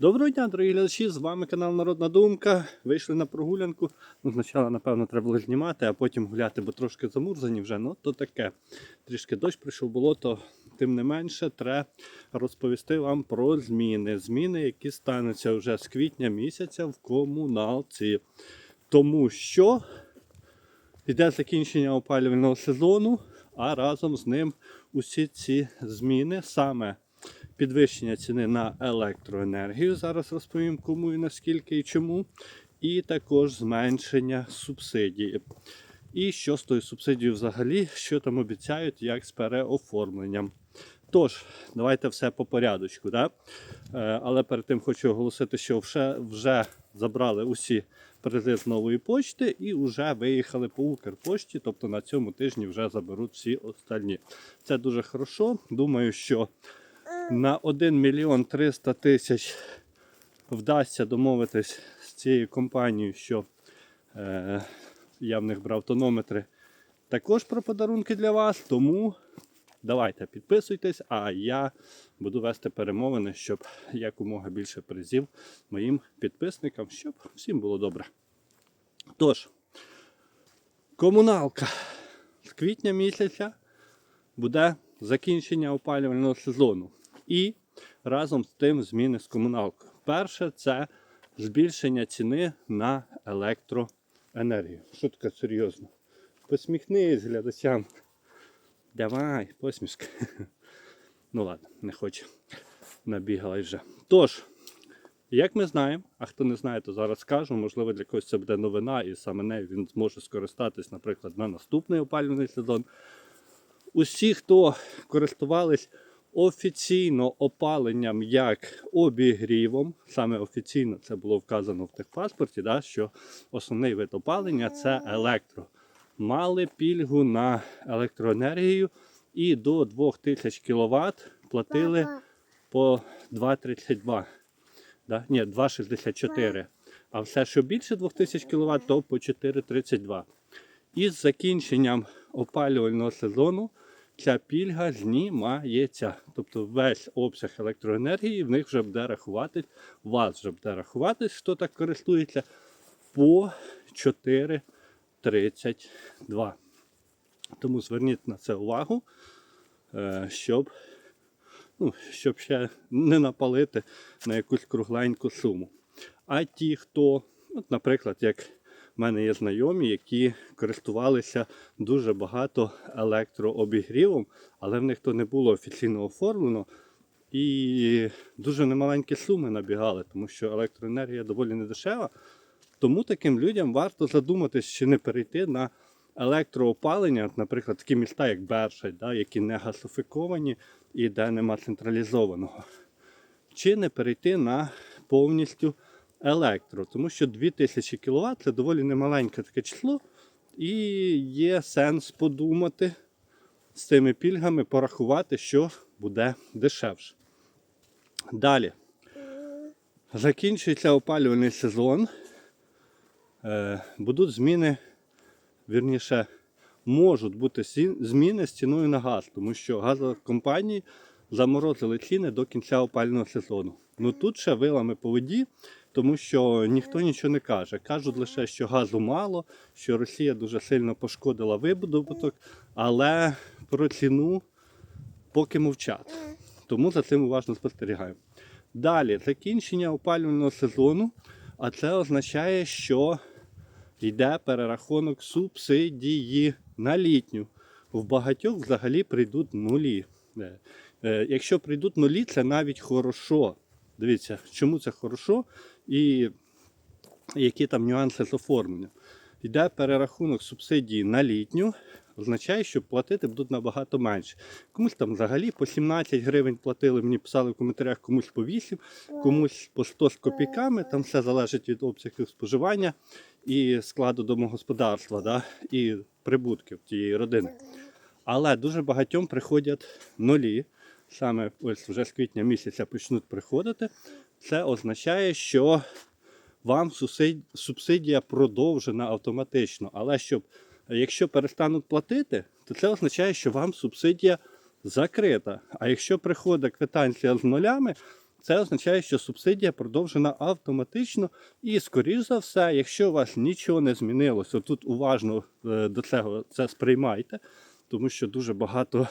Доброго дня, дорогі глядачі! З вами канал Народна Думка. Вийшли на прогулянку. Ну, спочатку, напевно, треба було знімати, а потім гуляти, бо трошки замурзані вже. Ну, то таке. Трішки дощ прийшов, болото. Тим не менше, треба розповісти вам про зміни. Зміни, які стануться вже з квітня місяця в комуналці. Тому що йде закінчення опалювального сезону, а разом з ним усі ці зміни саме підвищення ціни на електроенергію. Зараз розповім кому і наскільки і чому. І також зменшення субсидії. І що з тою субсидією взагалі, що там обіцяють, як з переоформленням. Тож, давайте все по порядочку. Да? Е, але перед тим хочу оголосити, що вже, вже забрали усі призи нової почти і вже виїхали по Укрпошті. Тобто на цьому тижні вже заберуть всі остальні. Це дуже хорошо. Думаю, що на 1 мільйон 300 тисяч вдасться домовитись з цією компанією, що е, я в них брав тонометри також про подарунки для вас. Тому давайте підписуйтесь, а я буду вести перемовини, щоб якомога більше призів моїм підписникам, щоб всім було добре. Тож, комуналка з квітня місяця буде закінчення опалювального сезону. І разом з тим зміни з комуналкою. Перше це збільшення ціни на електроенергію. Що таке серйозно? Посміхнись глядачам. Давай, посмішка. Ну ладно, не хочу. Набігала вже. Тож, як ми знаємо, а хто не знає, то зараз скажу, можливо, для когось це буде новина, і саме нею він зможе скористатись, наприклад, на наступний опалювальний сезон. Усі, хто користувались офіційно опаленням як обігрівом, саме офіційно це було вказано в техпаспорті, да, що основний вид опалення це електро. Мали пільгу на електроенергію і до 2000 кВт платили по 2,32. Да? Ні, 2,64. А все, що більше 2000 кВт, то по 4,32. Із закінченням опалювального сезону ця пільга знімається. Тобто весь обсяг електроенергії в них вже буде рахуватись, у вас вже буде рахуватись, хто так користується, по 4,32. Тому зверніть на це увагу, е, щоб, ну, щоб ще не напалити на якусь кругленьку суму. А ті, хто, от, наприклад, як в мене є знайомі, які користувалися дуже багато електрообігрівом, але в них то не було офіційно оформлено. І дуже немаленькі суми набігали, тому що електроенергія доволі недешева. Тому таким людям варто задуматись, чи не перейти на електроопалення, наприклад, такі міста, як Бершадь, да, які не газифіковані і де нема централізованого. Чи не перейти на повністю електро, тому що 2000 кВт це доволі немаленьке таке число, і є сенс подумати з цими пільгами, порахувати, що буде дешевше. Далі. Закінчується опалювальний сезон. Е, будуть зміни, вірніше, можуть бути зміни з ціною на газ, тому що газокомпанії заморозили ціни до кінця опалювального сезону. Ну тут ще вилами по воді, тому що ніхто нічого не каже. Кажуть лише, що газу мало, що Росія дуже сильно пошкодила видобуток, але про ціну поки мовчать. Тому за цим уважно спостерігаємо. Далі закінчення опалювального сезону, а це означає, що йде перерахунок субсидії на літню. В багатьох взагалі прийдуть нулі. Е, Якщо прийдуть нулі, це навіть хорошо. Дивіться, чому це хорошо і які там нюанси з оформленням. Йде перерахунок субсидії на літню, означає, що платити будуть набагато менше. Комусь там взагалі по 17 гривень платили, мені писали в коментарях, комусь по 8, комусь по 100 з копійками. Там все залежить від обсягів споживання і складу домогосподарства, да, і прибутків тієї родини. Але дуже багатьом приходять нулі. Саме ось вже з квітня місяця почнуть приходити. Це означає, що вам субсидія продовжена автоматично. Але щоб, якщо перестануть платити, то це означає, що вам субсидія закрита. А якщо приходить квитанція з нулями, це означає, що субсидія продовжена автоматично. І, скоріш за все, якщо у вас нічого не змінилося, тут уважно е, до цього це сприймайте, тому що дуже багато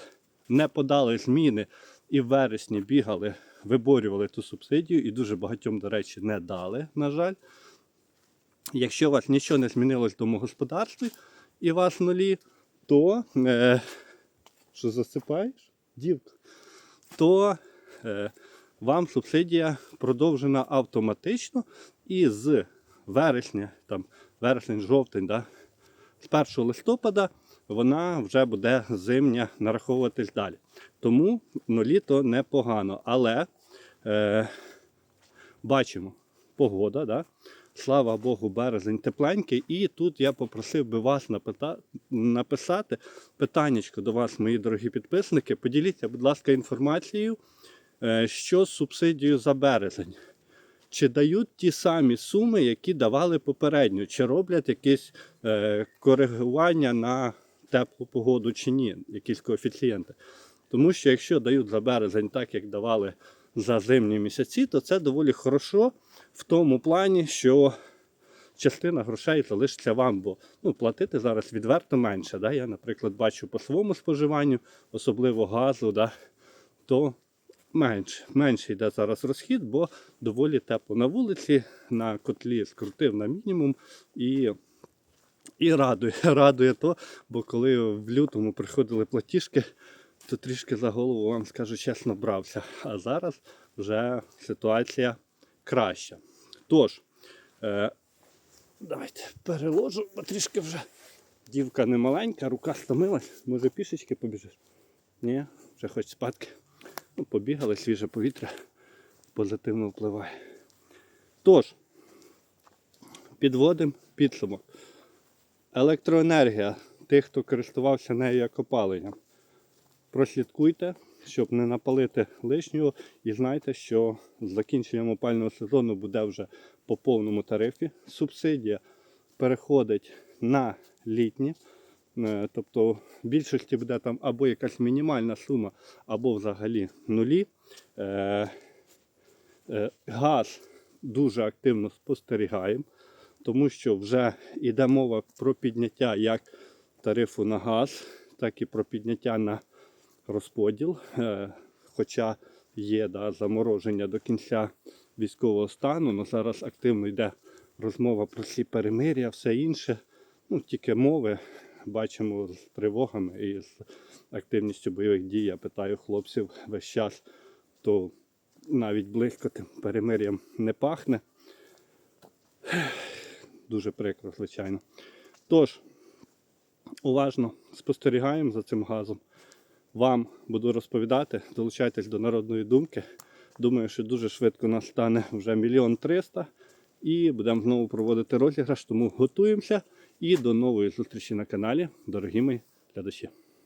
не подали зміни і в вересні бігали, виборювали ту субсидію, і дуже багатьом, до речі, не дали, на жаль. Якщо у вас нічого не змінилось в домогосподарстві і вас нулі, то е, що засипаєш? Дівка, то е, вам субсидія продовжена автоматично і з вересня, там, вересень-жовтень, да, з 1 листопада вона вже буде зимня нараховуватись далі. Тому нулі то непогано. Але е, бачимо, погода, да? слава Богу, березень тепленький. І тут я попросив би вас напита- написати питаннячко до вас, мої дорогі підписники. Поділіться, будь ласка, інформацією, е, що з субсидією за березень. Чи дають ті самі суми, які давали попередньо, чи роблять якісь е, коригування на теплу погоду чи ні, якісь коефіцієнти. Тому що якщо дають за березень так, як давали за зимні місяці, то це доволі хорошо в тому плані, що частина грошей залишиться вам, бо ну, платити зараз відверто менше. Да? Я, наприклад, бачу по своєму споживанню, особливо газу, да? то менше, менше йде зараз розхід, бо доволі тепло на вулиці, на котлі скрутив на мінімум і. І радує, радує то, бо коли в лютому приходили платіжки, то трішки за голову, вам скажу чесно, брався. А зараз вже ситуація краща. Тож, е, давайте переложу, бо трішки вже дівка не маленька, рука стомилась, може пішечки побіжиш? Ні, вже хоч спадки. Ну, побігали, свіже повітря позитивно впливає. Тож, підводимо підсумок. Електроенергія тих, хто користувався нею як опаленням. Прослідкуйте, щоб не напалити лишнього. І знайте, що з закінченням опального сезону буде вже по повному тарифі. Субсидія переходить на літні. Е, Тобто в більшості буде там або якась мінімальна сума, або взагалі нулі. Е, е, Газ дуже активно спостерігаємо тому що вже йде мова про підняття як тарифу на газ, так і про підняття на розподіл. Е, Хоча є да, замороження до кінця військового стану, але зараз активно йде розмова про всі перемир'я, все інше. Ну, тільки мови бачимо з тривогами і з активністю бойових дій. Я питаю хлопців весь час, то навіть близько тим перемир'ям не пахне дуже прикро, звичайно. Тож, уважно спостерігаємо за цим газом. Вам буду розповідати, долучайтесь до народної думки. Думаю, що дуже швидко нас стане вже мільйон триста. І будемо знову проводити розіграш, тому готуємося. І до нової зустрічі на каналі, дорогі мої глядачі.